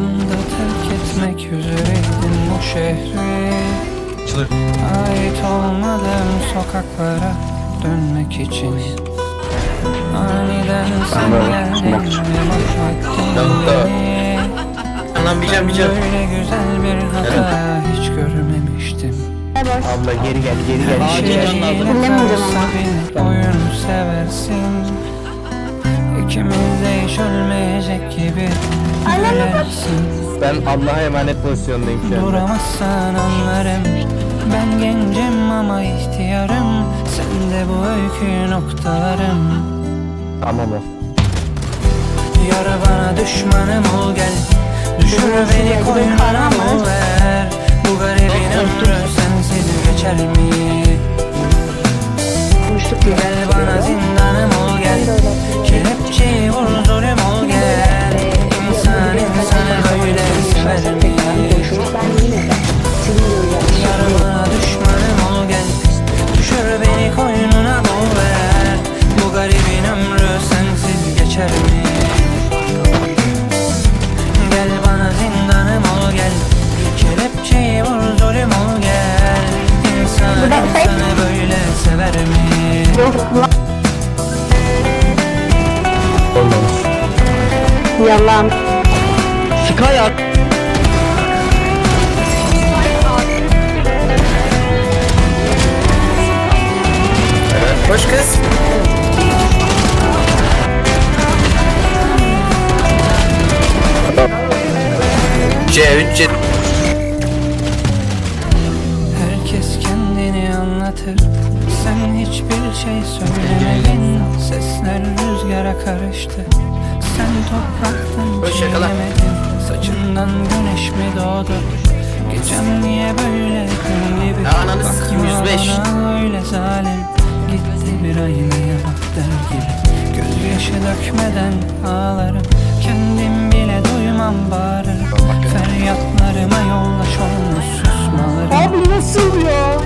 anda terk etmek üzereydim bu şehri. Ait olmadığım sokaklara dönmek için. Aniden sen geldin ve mahvettin beni. Lan bileceğim bileceğim. Böyle güzel bir hata hiç görmemiştim. Abla geri gel geri gel. Ama. karşı bir oyun seversin. İkimiz gülersin Ben Allah'a emanet pozisyondayım şu anda. Duramazsan anlarım. Ben gencim ama ihtiyarım. Sen de bu öykü noktalarım. Tamam o. Yara bana düşmanım ol gel. Düşür beni koynuna bul ver. Bu garibin ömrü sensiz geçer mi? Geçer mi? Gel bana zindanım ol gel Kelepçeyi vur zulüm ol gel İnsan insanı böyle sever mi? Olmamış. Yalan. Şikayet. C3 C Herkes kendini anlatır. Sen hiçbir şey söylemedin. Sesler rüzgara karıştı. Sen yakala. çiğnemedin. Saçından güneş mi doğdu? Gecem niye böyle gün gibi? Bakma 105. bana öyle zalim. Gitti bir aynaya bak der gibi. Gözyaşı dökmeden ağlarım. Kendim bile duymam bağırırım Feryatlarıma yollaş olmuş susmalarım Abi nasıl ya?